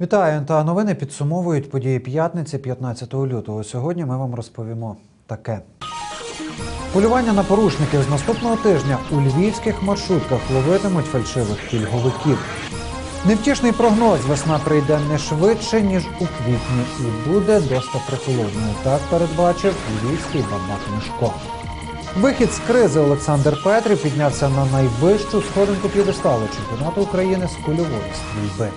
Вітаю, НТА новини підсумовують події п'ятниці 15 лютого. Сьогодні ми вам розповімо таке. Полювання на порушників з наступного тижня у львівських маршрутках ловитимуть фальшивих пільговиків. Невтішний прогноз весна прийде не швидше, ніж у квітні, і буде досить прохолодною. Так передбачив львівський бабак Мишко. Вихід з кризи Олександр Петрів піднявся на найвищу сходинку п'єдесталу чемпіонату України з кульової стрільби.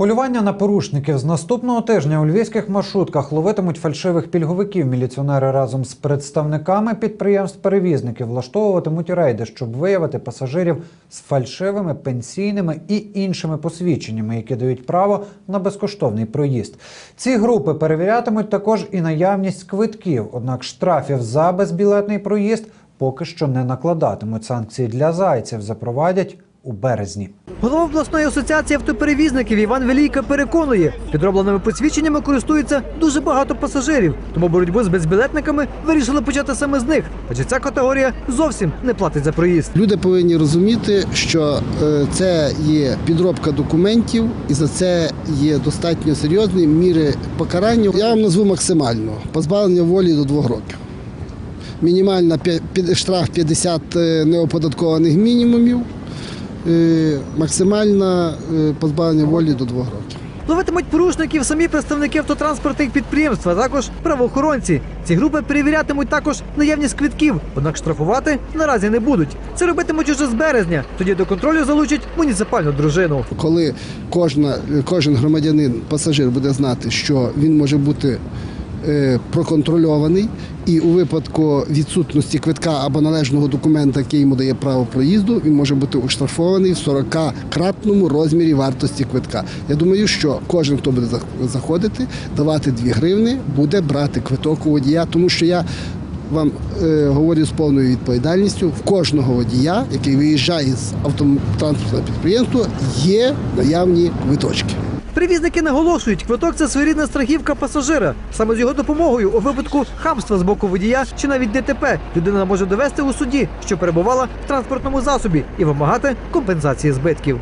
Полювання на порушників з наступного тижня у львівських маршрутках ловитимуть фальшивих пільговиків. Міліціонери разом з представниками підприємств-перевізників влаштовуватимуть рейди, щоб виявити пасажирів з фальшивими пенсійними і іншими посвідченнями, які дають право на безкоштовний проїзд. Ці групи перевірятимуть також і наявність квитків, однак штрафів за безбілетний проїзд поки що не накладатимуть. Санкції для зайців запровадять у березні. Голова обласної асоціації автоперевізників Іван Велійка переконує, підробленими посвідченнями користується дуже багато пасажирів. Тому боротьбу з безбілетниками вирішили почати саме з них, адже ця категорія зовсім не платить за проїзд. Люди повинні розуміти, що е, це є підробка документів, і за це є достатньо серйозні міри покарання. Я вам назву максимально позбавлення волі до двох років. Мінімальна штраф 50 е, неоподаткованих мінімумів, максимальне е, позбавлення волі до двох років. Ловитимуть порушників самі представники автотранспортних підприємств, а також правоохоронці. Ці групи перевірятимуть також наявність квитків, однак штрафувати наразі не будуть. Це робитимуть уже з березня. Тоді до контролю залучать муніципальну дружину. Коли кожна, кожен громадянин, пасажир буде знати, що він може бути проконтрольований, і у випадку відсутності квитка або належного документа, який йому дає право проїзду, він може бути оштрафований в 40-кратному розмірі вартості квитка. Я думаю, що кожен, хто буде заходити, давати 2 гривни, буде брати квиток у водія, тому що я. Вам е, говорю з повною відповідальністю, в кожного водія, який виїжджає з автотранспортного підприємства, є наявні квиточки. Перевізники наголошують, квиток це своєрідна страхівка пасажира. Саме з його допомогою у випадку хамства з боку водія чи навіть ДТП людина може довести у суді, що перебувала в транспортному засобі, і вимагати компенсації збитків.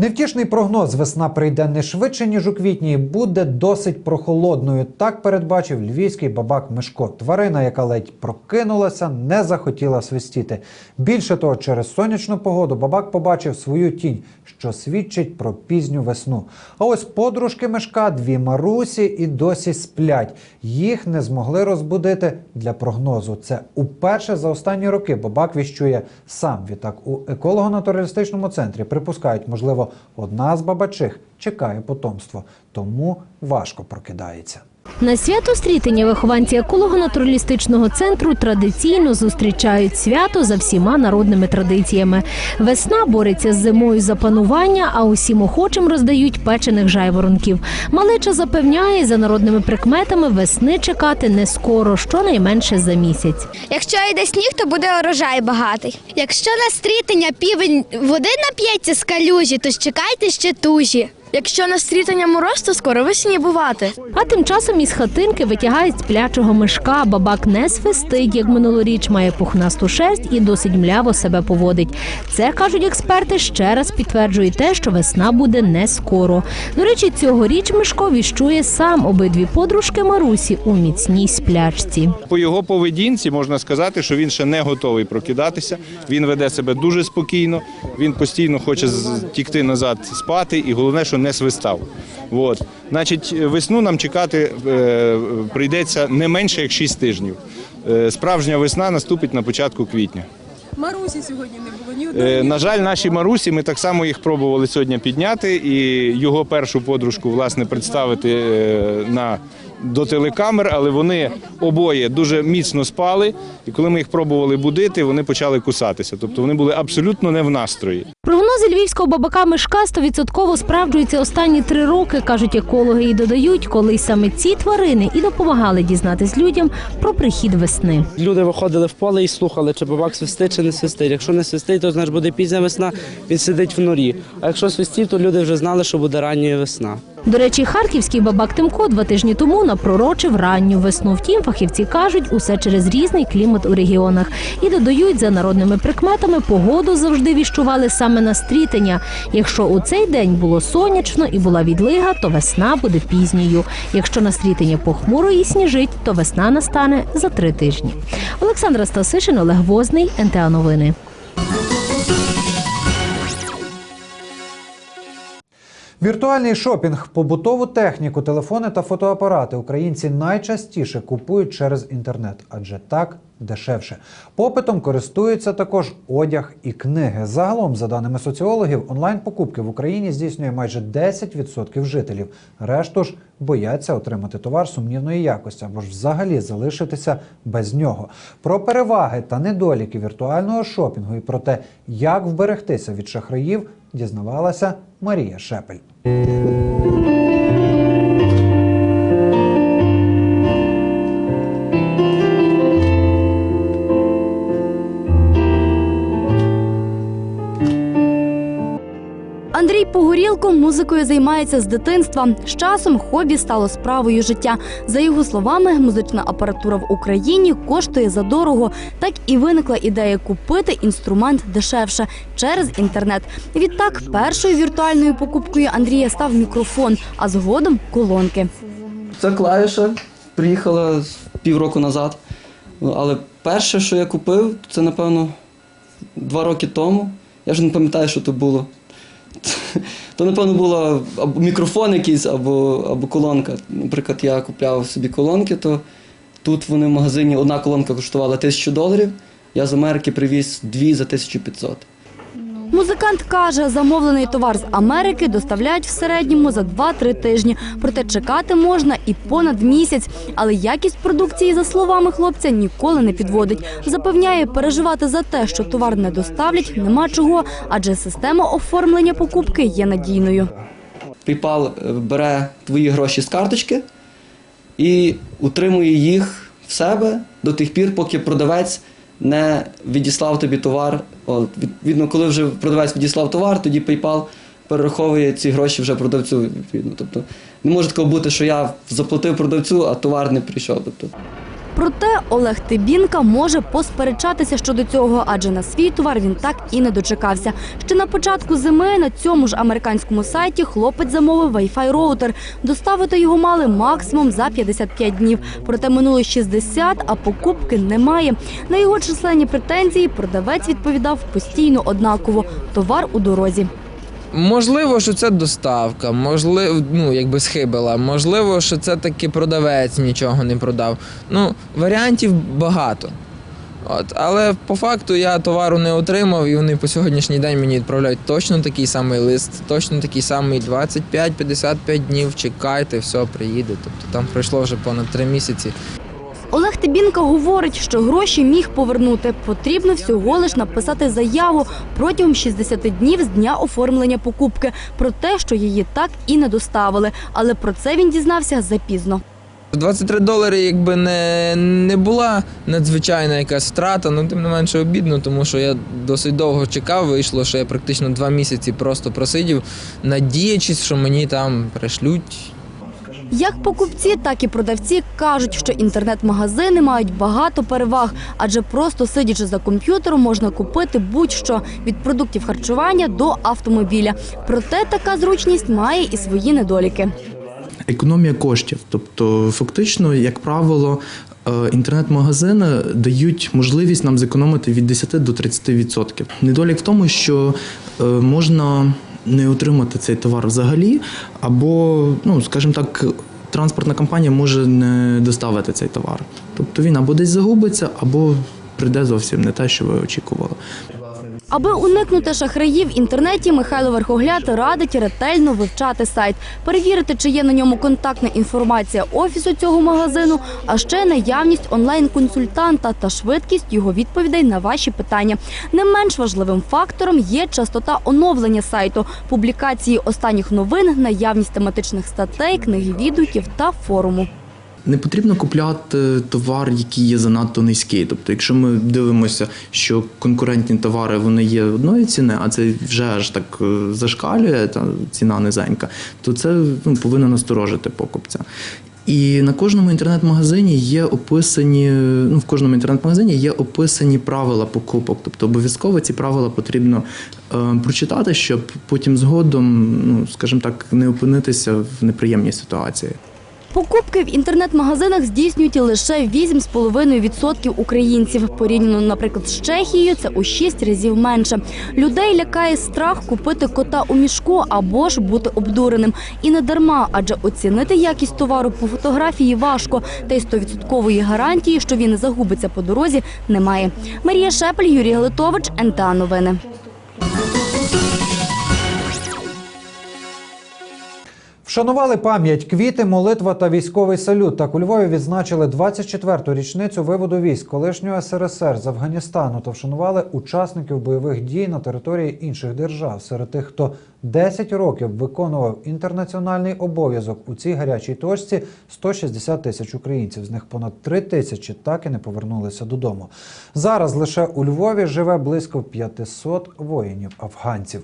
Невтішний прогноз весна прийде не швидше, ніж у квітні, і буде досить прохолодною. Так передбачив львівський бабак Мишко. Тварина, яка ледь прокинулася, не захотіла свистіти. Більше того, через сонячну погоду бабак побачив свою тінь, що свідчить про пізню весну. А ось подружки Мишка, дві Марусі, і досі сплять. Їх не змогли розбудити для прогнозу. Це уперше за останні роки бабак віщує сам. Відтак у еколого-натуралістичному центрі припускають, можливо, одна з бабачих чекає потомство, тому важко прокидається. На свято стрітення вихованці еколого-натуралістичного центру традиційно зустрічають свято за всіма народними традиціями. Весна бореться з зимою за панування, а усім охочим роздають печених жайворонків. Малеча запевняє, за народними прикметами весни чекати не скоро, щонайменше за місяць. Якщо йде сніг, то буде урожай багатий. Якщо на стрітення півень води нап'ється з калюжі, то чекайте ще тужі. Якщо на стрітання мороз, то скоро весні бувати. А тим часом із хатинки витягають сплячого мишка. Бабак не свистить, як минулоріч, має пухнасту шерсть і досить мляво себе поводить. Це кажуть експерти. Ще раз підтверджує те, що весна буде не скоро. До речі, цьогоріч Мишко віщує сам обидві подружки Марусі у міцній сплячці. По його поведінці можна сказати, що він ще не готовий прокидатися. Він веде себе дуже спокійно. Він постійно хоче з- тікти назад спати, і головне, що не свистав. От. Значить, весну нам чекати е, прийдеться не менше як 6 тижнів. Е, справжня весна наступить на початку квітня. Марусі сьогодні не було ні. Е, На жаль, наші Марусі, ми так само їх пробували сьогодні підняти, і його першу подружку власне представити е, на до телекамер, але вони обоє дуже міцно спали. І коли ми їх пробували будити, вони почали кусатися. Тобто вони були абсолютно не в настрої. Прогнози львівського бабака Мишка 100% справджуються останні три роки, кажуть екологи, і додають, коли саме ці тварини і допомагали дізнатись людям про прихід весни. Люди виходили в поле і слухали, чи бабак свистить, чи не свистить. Якщо не свистить, то значить буде пізня весна, він сидить в норі. А якщо свистить, то люди вже знали, що буде рання весна. До речі, харківський бабак Тимко два тижні тому напророчив ранню весну. Втім, фахівці кажуть, усе через різний клімат у регіонах. І додають, за народними прикметами, погоду завжди віщували саме на стрітення. Якщо у цей день було сонячно і була відлига, то весна буде пізньою. Якщо на стрітення похмуро і сніжить, то весна настане за три тижні. Олександра Стасишин, Олег Возний, НТА Новини. Віртуальний шопінг, побутову техніку, телефони та фотоапарати українці найчастіше купують через інтернет, адже так дешевше. Попитом користуються також одяг і книги. Загалом, за даними соціологів, онлайн-покупки в Україні здійснює майже 10% жителів. Решту ж бояться отримати товар сумнівної якості або ж взагалі залишитися без нього. Про переваги та недоліки віртуального шопінгу і про те, як вберегтися від шахраїв, дізнавалася Марія Шепель. Андрій Погорілко музикою займається з дитинства. З часом хобі стало справою життя. За його словами, музична апаратура в Україні коштує задорого. Так і виникла ідея купити інструмент дешевше через інтернет. Відтак, першою віртуальною покупкою Андрія став мікрофон, а згодом колонки. Ця клавіша приїхала півроку назад. Але перше, що я купив, це напевно два роки тому. Я вже не пам'ятаю, що то було. То, напевно, було або мікрофон якийсь, або, або колонка. Наприклад, я купляв собі колонки, то тут вони в магазині одна колонка коштувала тисячу доларів. Я з Америки привіз дві за 1500. Музикант каже, замовлений товар з Америки доставляють в середньому за 2-3 тижні. Проте чекати можна і понад місяць. Але якість продукції, за словами хлопця, ніколи не підводить. Запевняє, переживати за те, що товар не доставлять, нема чого, адже система оформлення покупки є надійною. PayPal е, бере твої гроші з карточки і утримує їх в себе до тих пір, поки продавець не відіслав тобі товар. От, відповідно, коли вже продавець відіслав товар, тоді PayPal перераховує ці гроші вже продавцю. Відповідно. Тобто не може такого бути, що я заплатив продавцю, а товар не прийшов. Тобто, Проте Олег Тибінка може посперечатися щодо цього, адже на свій товар він так і не дочекався. Ще на початку зими на цьому ж американському сайті хлопець замовив Wi-Fi роутер. Доставити його мали максимум за 55 днів. Проте минуло 60, а покупки немає. На його численні претензії продавець відповідав постійно однаково: товар у дорозі. Можливо, що це доставка, можливо, ну якби схибила. Можливо, що це таки продавець нічого не продав. Ну, варіантів багато. От, але по факту я товару не отримав, і вони по сьогоднішній день мені відправляють точно такий самий лист, точно такий самий 25-55 днів. Чекайте, все приїде. Тобто там пройшло вже понад три місяці. Олег Тибінка говорить, що гроші міг повернути. Потрібно всього лиш написати заяву протягом 60 днів з дня оформлення покупки про те, що її так і не доставили. Але про це він дізнався запізно. 23 долари якби не, не була надзвичайна якась втрата, ну тим не менше обідно, тому що я досить довго чекав. Вийшло, що я практично два місяці просто просидів, надіячись, що мені там пришлють Як покупці, так і продавці кажуть, що інтернет-магазини мають багато переваг, адже просто сидячи за комп'ютером можна купити будь-що від продуктів харчування до автомобіля. Проте така зручність має і свої недоліки. Економія коштів. Тобто, фактично, як правило, е, інтернет-магазини дають можливість нам зекономити від 10 до 30%. Недолік в тому, що е, можна не отримати цей товар взагалі, або, ну, скажімо так, транспортна компанія може не доставити цей товар. Тобто він або десь загубиться, або прийде зовсім не те, що ви очікували. Аби уникнути шахраїв в інтернеті, Михайло Верхогляд радить ретельно вивчати сайт, перевірити, чи є на ньому контактна інформація офісу цього магазину, а ще наявність онлайн-консультанта та швидкість його відповідей на ваші питання. Не менш важливим фактором є частота оновлення сайту, публікації останніх новин, наявність тематичних статей, книги відгуків та форуму. Не потрібно купляти товар, який є занадто низький. Тобто, якщо ми дивимося, що конкурентні товари вони є одної ціни, а це вже аж так е, зашкалює, та ціна низенька, то це ну, повинно насторожити покупця. І на кожному інтернет-магазині є описані, ну в кожному інтернет-магазині є описані правила покупок. Тобто обов'язково ці правила потрібно е, прочитати, щоб потім згодом, ну скажімо так, не опинитися в неприємній ситуації. Покупки в інтернет-магазинах здійснюють лише 8,5% українців. Порівняно, наприклад, з Чехією, це у 6 разів менше. Людей лякає страх купити кота у мішку або ж бути обдуреним. І не дарма, адже оцінити якість товару по фотографії важко, та й 100% гарантії, що він не загубиться по дорозі, немає. Марія Шепель, Юрій Галитович, НТА Новини. Вшанували пам'ять, квіти, молитва та військовий салют. Так у Львові відзначили 24-ту річницю виводу військ колишнього СРСР з Афганістану та вшанували учасників бойових дій на території інших держав. Серед тих, хто 10 років виконував інтернаціональний обов'язок у цій гарячій точці 160 тисяч українців. З них понад 3 тисячі так і не повернулися додому. Зараз лише у Львові живе близько 500 воїнів афганців.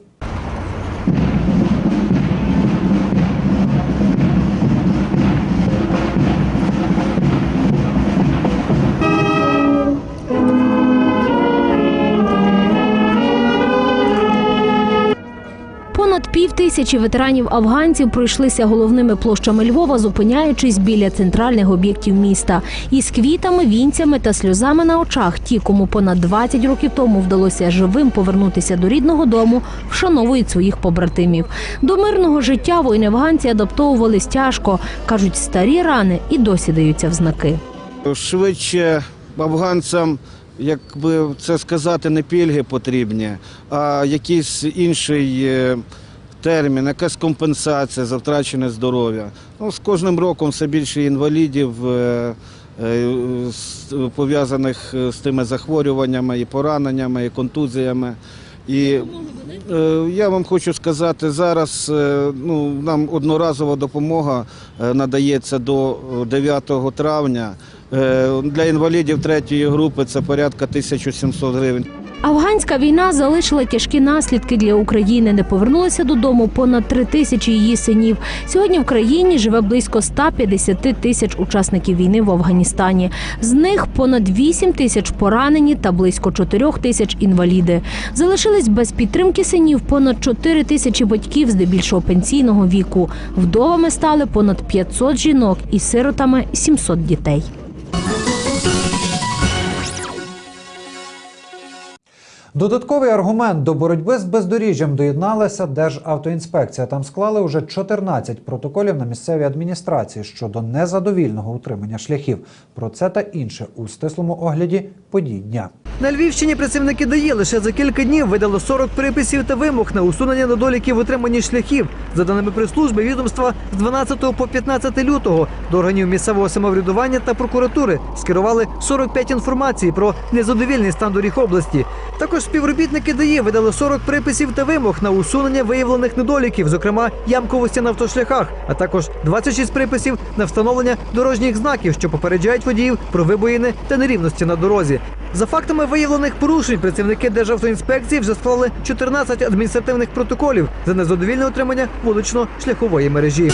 Тисячі ветеранів афганців пройшлися головними площами Львова, зупиняючись біля центральних об'єктів міста. Із квітами, вінцями та сльозами на очах. Ті, кому понад 20 років тому вдалося живим повернутися до рідного дому, вшановують своїх побратимів. До мирного життя воїни афганці адаптовувались тяжко. кажуть, старі рани і досі даються в знаки. швидше афганцям, як би це сказати, не пільги потрібні, а якийсь інший е, термін, якась компенсація за втрачене здоров'я. Ну, з кожним роком все більше інвалідів. е, е, пов'язаних е, з тими захворюваннями і пораненнями, і контузіями. І я вам хочу сказати, зараз ну, нам одноразова допомога надається до е, 9 травня. Для інвалідів третьої групи це порядка 1700 гривень. Афганська війна залишила тяжкі наслідки для України. Не повернулися додому понад три тисячі її синів. Сьогодні в країні живе близько 150 тисяч учасників війни в Афганістані. З них понад 8 тисяч поранені та близько 4 тисяч інваліди. Залишились без підтримки синів понад 4 тисячі батьків, здебільшого пенсійного віку. Вдовами стали понад 500 жінок і сиротами 700 дітей. Додатковий аргумент до боротьби з бездоріжжям доєдналася Державтоінспекція. Там склали уже 14 протоколів на місцевій адміністрації щодо незадовільного утримання шляхів. Про це та інше у стислому огляді подій дня. На Львівщині працівники ДАІ лише за кілька днів видали 40 приписів та вимог на усунення недоліків в шляхів. За даними прес-служби відомства, з 12 по 15 лютого до органів місцевого самоврядування та прокуратури скерували 45 інформацій про незадовільний стан доріг області. Також співробітники ДАІ видали 40 приписів та вимог на усунення виявлених недоліків, зокрема ямковості на автошляхах, а також 26 приписів на встановлення дорожніх знаків, що попереджають водіїв про вибоїни та нерівності на дорозі. За фактами виявлених порушень працівники Державтоінспекції вже склали 14 адміністративних протоколів за незадовільне отримання вулично-шляхової мережі.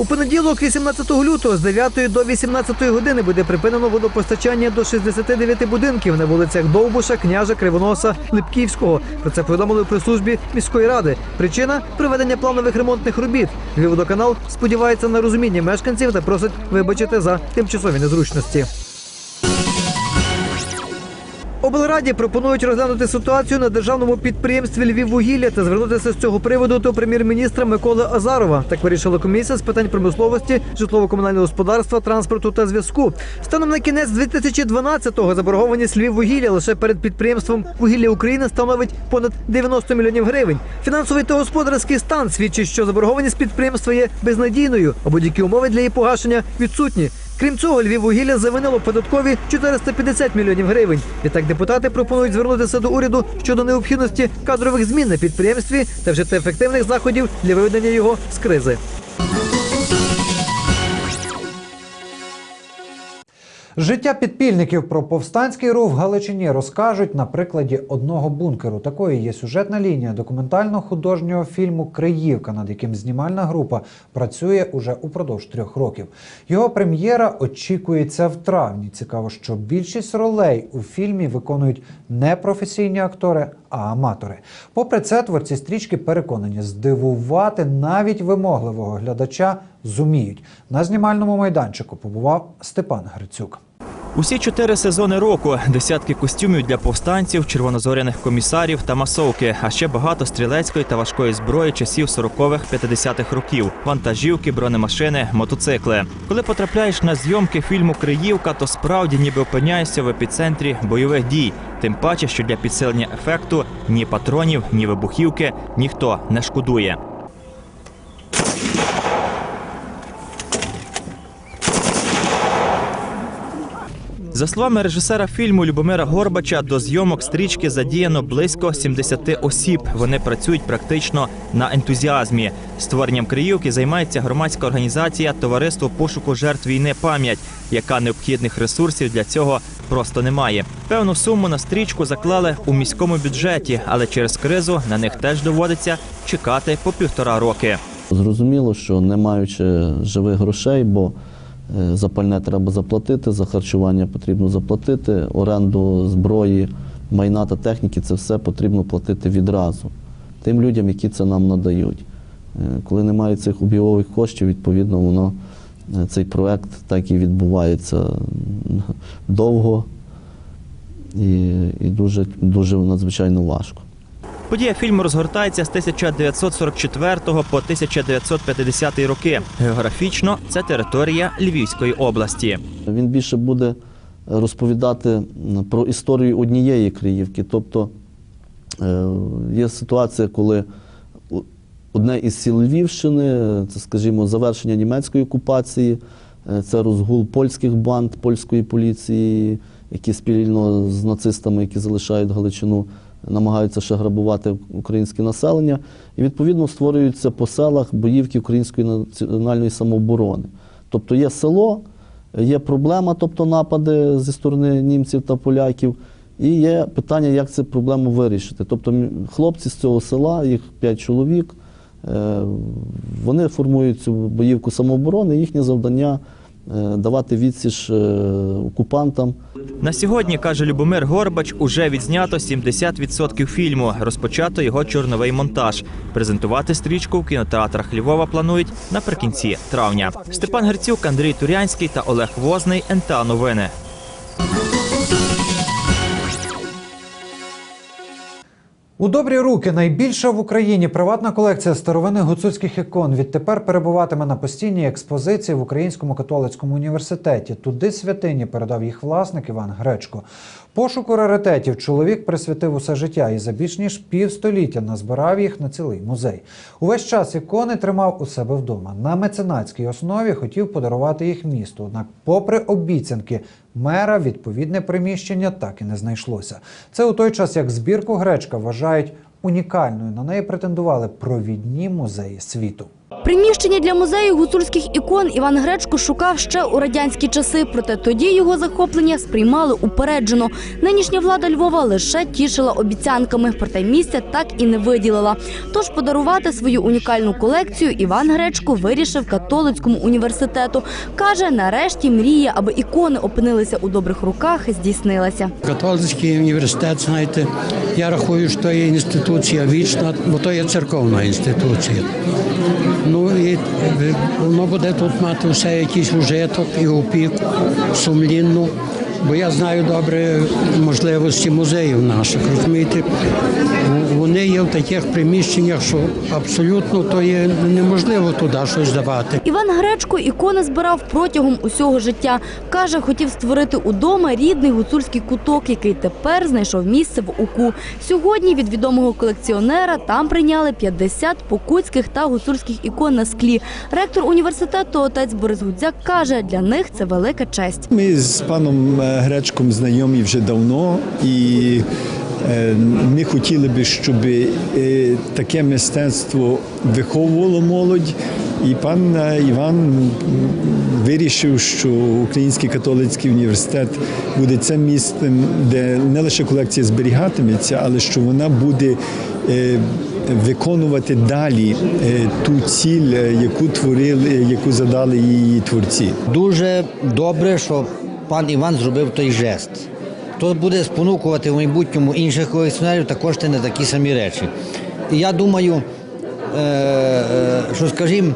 У понеділок, 18 лютого, з 9 до 18 години буде припинено водопостачання до 69 будинків на вулицях Довбуша, Княжа, Кривоноса, Липківського. Про це повідомили при службі міської ради. Причина проведення планових ремонтних робіт. Львівводоканал сподівається на розуміння мешканців та просить вибачити за тимчасові незручності. Облраді пропонують розглянути ситуацію на державному підприємстві Львіввугілля та звернутися з цього приводу до прем'єр-міністра Миколи Азарова. Так вирішила комісія з питань промисловості, житлово-комунального господарства, транспорту та зв'язку. Станом на кінець 2012-го заборгованість Львіввугілля лише перед підприємством Вугілля України становить понад 90 мільйонів гривень. Фінансовий та господарський стан свідчить, що заборгованість підприємства є безнадійною, а будь-які умови для її погашення відсутні. Крім цього, Львіввугілля завинило податкові 450 мільйонів гривень. Відтак депутати пропонують звернутися до уряду щодо необхідності кадрових змін на підприємстві та вжити ефективних заходів для виведення його з кризи. Життя підпільників про повстанський рух в Галичині розкажуть на прикладі одного бункеру. Такою є сюжетна лінія документально-художнього фільму Криївка, над яким знімальна група працює уже упродовж трьох років. Його прем'єра очікується в травні. Цікаво, що більшість ролей у фільмі виконують не професійні актори, а аматори. Попри це, творці стрічки переконані, здивувати навіть вимогливого глядача зуміють. На знімальному майданчику побував Степан Грицюк. Усі чотири сезони року, десятки костюмів для повстанців, червонозоряних комісарів та масовки, а ще багато стрілецької та важкої зброї часів 40-х, 50-х років, вантажівки, бронемашини, мотоцикли. Коли потрапляєш на зйомки фільму Криївка, то справді ніби опиняєшся в епіцентрі бойових дій. Тим паче, що для підсилення ефекту ні патронів, ні вибухівки ніхто не шкодує. За словами режисера фільму Любомира Горбача, до зйомок стрічки задіяно близько 70 осіб. Вони працюють практично на ентузіазмі. Створенням Криївки займається громадська організація Товариство пошуку жертв війни пам'ять, яка необхідних ресурсів для цього просто не має. Певну суму на стрічку заклали у міському бюджеті, але через кризу на них теж доводиться чекати по півтора роки. Зрозуміло, що не маючи живих грошей, бо за пальне треба заплатити, за харчування потрібно заплатити, оренду зброї, майна та техніки це все потрібно платити відразу тим людям, які це нам надають. Е, Коли немає цих обігових коштів, відповідно, воно е, цей проект так і відбувається довго і, і дуже, дуже надзвичайно важко. Подія фільму розгортається з 1944 по 1950 роки. Географічно це територія Львівської області. Він більше буде розповідати про історію однієї Криївки. Тобто е, є ситуація, коли одне із сіл Львівщини, це, скажімо, завершення німецької окупації, е, це розгул польських банд, польської поліції, які спільно з нацистами, які залишають Галичину, намагаються ще грабувати українське населення. І відповідно створюються по селах боївки української національної самооборони. Тобто є село, є проблема, тобто напади зі сторони німців та поляків, і є питання, як цю проблему вирішити. Тобто хлопці з цього села, їх п'ять чоловік, е, вони формують цю боївку самооборони, їхнє завдання давати відсіч е, окупантам. На сьогодні, каже Любомир Горбач, уже відзнято 70% фільму. Розпочато його чорновий монтаж. Презентувати стрічку в кінотеатрах Львова планують наприкінці травня. Степан Герцюк, Андрій Турянський та Олег Возний. НТА Новини. У добрі руки найбільша в Україні приватна колекція старовинних гуцульських ікон відтепер перебуватиме на постійній експозиції в Українському католицькому університеті. Туди святині передав їх власник Іван Гречко. Пошуку раритетів чоловік присвятив усе життя і за більш ніж півстоліття назбирав їх на цілий музей. Увесь час ікони тримав у себе вдома. На меценатській основі хотів подарувати їх місту. Однак, попри обіцянки мера, відповідне приміщення так і не знайшлося. Це у той час, як збірку гречка вважають унікальною. На неї претендували провідні музеї світу. Приміщення для музею гуцульських ікон Іван Гречко шукав ще у радянські часи, проте тоді його захоплення сприймали упереджено. Нинішня влада Львова лише тішила обіцянками, проте місця так і не виділила. Тож подарувати свою унікальну колекцію Іван Гречко вирішив католицькому університету. Каже, нарешті мрія, аби ікони опинилися у добрих руках, здійснилася. Католицький університет, знаєте, я рахую, що є інституція вічна, бо то є церковна інституція. Ну і е, воно буде тут мати все якийсь ужиток і опіку сумлінну. Бо я знаю добре можливості музеїв наших. Розумієте, вони є в таких приміщеннях, що абсолютно то є неможливо туди щось давати. Іван Гречко ікони збирав протягом усього життя. Каже, хотів створити удома рідний гуцульський куток, який тепер знайшов місце в УКУ. Сьогодні від відомого колекціонера там прийняли 50 покутських та гуцульських ікон на склі. Ректор університету отець Борис Гудзяк каже, для них це велика честь. Ми з паном е, Гречком знайомі вже давно і е, ми хотіли би, щоб е, таке мистецтво виховувало молодь. І пан е, Іван вирішив, що Український католицький університет буде цим місцем, де не лише колекція зберігатиметься, але що вона буде виконувати далі ту ціль, яку творили, яку задали її творці. Дуже добре, що пан Іван зробив той жест. То буде спонукувати в майбутньому інших колекціонерів також на такі самі речі. І я думаю, е, е, що, скажімо,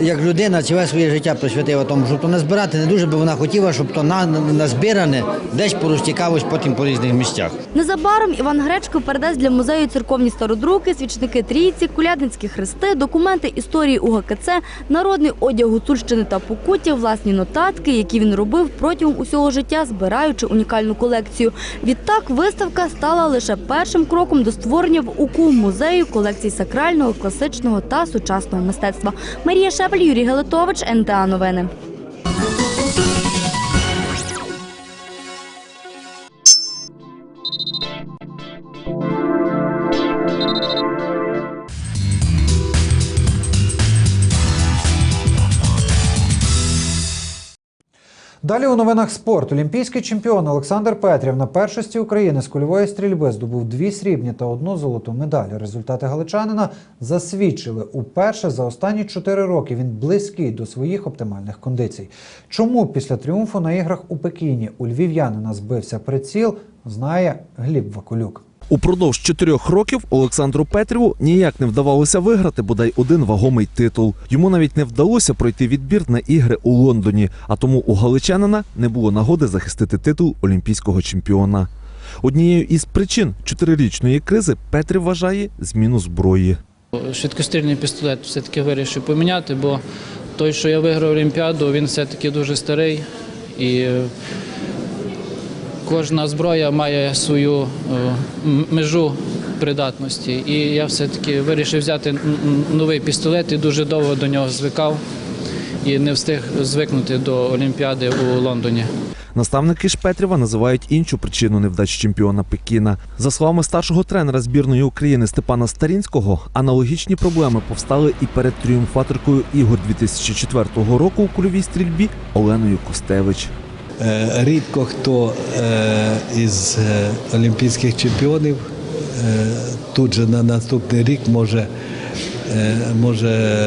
як людина ціле своє життя присвятила тому, щоб то назбирати, не дуже би вона хотіла, щоб то на, назбиране десь порозтікалось потім по різних місцях. Незабаром Іван Гречко передасть для музею церковні стародруки, свічники трійці, колядницькі хрести, документи історії УГКЦ, народний одяг Гуцульщини та Покуття, власні нотатки, які він робив протягом усього життя, збираючи унікальну колекцію. Відтак виставка стала лише першим кроком до створення в УКУ музею колекцій сакрального, класичного та сучасного мистецтва. Марія Шепель, Юрій Галитович, НТА Новини. Далі у новинах спорт. Олімпійський чемпіон Олександр Петрів на першості України з кульової стрільби здобув дві срібні та одну золоту медаль. Результати галичанина засвідчили уперше за останні чотири роки. Він близький до своїх оптимальних кондицій. Чому після тріумфу на іграх у Пекіні у львів'янина збився приціл, знає Гліб Вакулюк. Упродовж чотирьох років Олександру Петріву ніяк не вдавалося виграти бодай один вагомий титул. Йому навіть не вдалося пройти відбір на ігри у Лондоні, а тому у галичанина не було нагоди захистити титул олімпійського чемпіона. Однією із причин чотирирічної кризи Петрів вважає зміну зброї. Швидкострільний пістолет все-таки вирішив поміняти, бо той, що я виграв Олімпіаду, він все-таки дуже старий і кожна зброя має свою е, межу придатності. І я все-таки вирішив взяти новий пістолет і дуже довго до нього звикав і не встиг звикнути до Олімпіади у Лондоні. Наставники ж Петріва називають іншу причину невдач чемпіона Пекіна. За словами старшого тренера збірної України Степана Старінського, аналогічні проблеми повстали і перед тріумфаторкою ігор 2004 року у кульовій стрільбі Оленою Костевич. Е, Рідко хто е, із е, олімпійських чемпіонів тут же на наступний рік може, може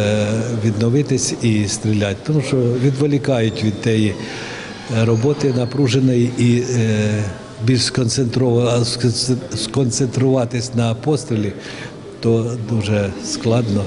відновитись і стріляти, тому що відволікають від тієї роботи напруженої і більш сконцентруватись на пострілі, то дуже складно.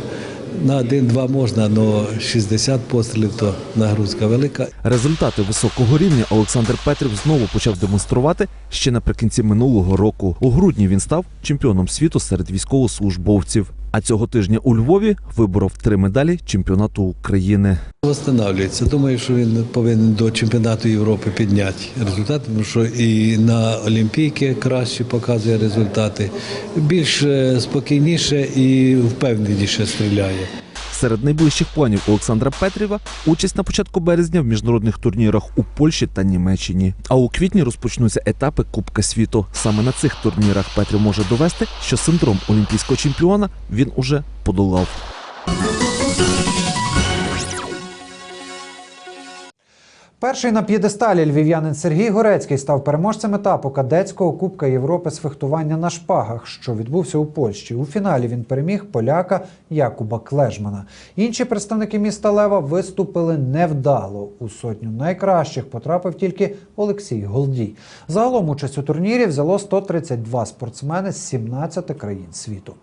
На один-два можна, але 60 пострілів то нагрузка велика. Результати високого рівня Олександр Петрів знову почав демонструвати ще наприкінці минулого року. У грудні він став чемпіоном світу серед військовослужбовців. А цього тижня у Львові виборов три медалі чемпіонату України. Восстанавлюється. Думаю, що він повинен до чемпіонату Європи підняти результати, тому що і на Олімпійки краще показує результати. Більш е, спокійніше і впевненіше стріляє. Серед найближчих планів Олександра Петріва участь на початку березня в міжнародних турнірах у Польщі та Німеччині. А у квітні розпочнуться етапи Кубка світу. Саме на цих турнірах Петрів може довести, що синдром олімпійського чемпіона він уже подолав. Перший на п'єдесталі львів'янин Сергій Горецький став переможцем етапу кадетського Кубка Європи з фехтування на шпагах, що відбувся у Польщі. У фіналі він переміг поляка Якуба Клежмана. Інші представники міста Лева виступили невдало. У сотню найкращих потрапив тільки Олексій Голдій. Загалом участь у турнірі взяло 132 спортсмени з 17 країн світу.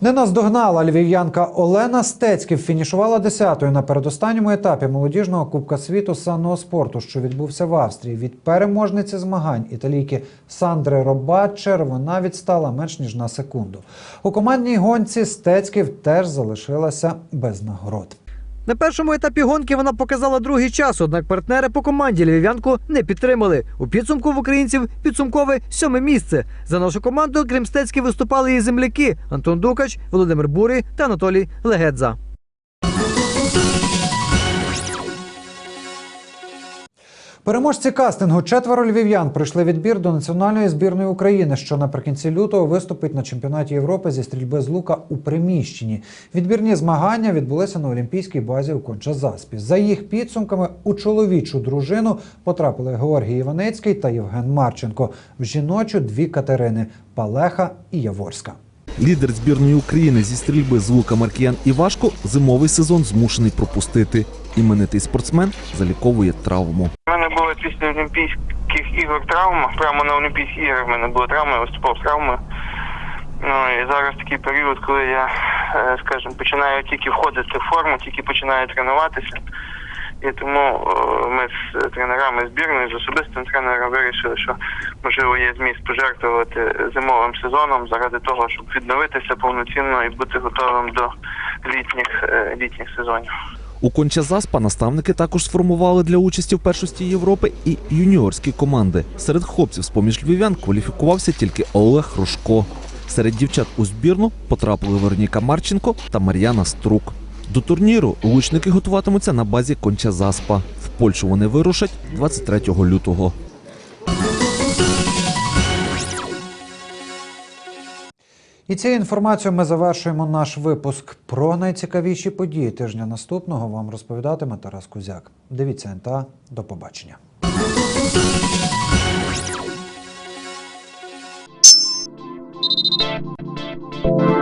Не наздогнала львів'янка Олена Стецьків фінішувала 10-ю на передостанньому етапі молодіжного Кубка світу з санного спорту, що відбувся в Австрії. Від переможниці змагань італійки Сандри Робачер вона відстала менш ніж на секунду. У командній гонці Стецьків теж залишилася без нагород. На першому етапі гонки вона показала другий час, однак партнери по команді львів'янку не підтримали. У підсумку в українців підсумкове сьоме місце. За нашу команду, крім Стецьків, виступали її земляки Антон Дукач, Володимир Бурий та Анатолій Легедза. Переможці кастингу четверо львів'ян пройшли відбір до національної збірної України, що наприкінці лютого виступить на чемпіонаті Європи зі стрільби з лука у приміщенні. Відбірні змагання відбулися на Олімпійській базі у Конча-Заспі. За їх підсумками у чоловічу дружину потрапили Георгій Іванецький та Євген Марченко. В жіночу дві Катерини Палеха і Яворська. Лідер збірної України зі стрільби з лука Маркіян Івашко зимовий сезон змушений пропустити. Іменитий спортсмен заліковує травму. У мене була після Олімпійських ігор травма. Прямо на Олімпійських іграх в мене була травма, я виступав з травмою. Ну і зараз такий період, коли я, е, скажімо, починаю тільки входити в форму, тільки починаю тренуватися. І тому е, ми з тренерами збірної, з особистим тренером вирішили, що можливо є зміст пожертвувати зимовим сезоном заради того, щоб відновитися повноцінно і бути готовим до літніх, е, літніх сезонів. У Конча Заспа наставники також сформували для участі в першості Європи і юніорські команди. Серед хлопців з поміж львів'ян кваліфікувався тільки Олег Рожко. Серед дівчат у збірну потрапили Вероніка Марченко та Мар'яна Струк. До турніру лучники готуватимуться на базі конча заспа. В Польщу вони вирушать 23 лютого. І цією інформацією ми завершуємо наш випуск. Про найцікавіші події тижня наступного вам розповідатиме Тарас Кузяк. Дивіться НТА. до побачення. you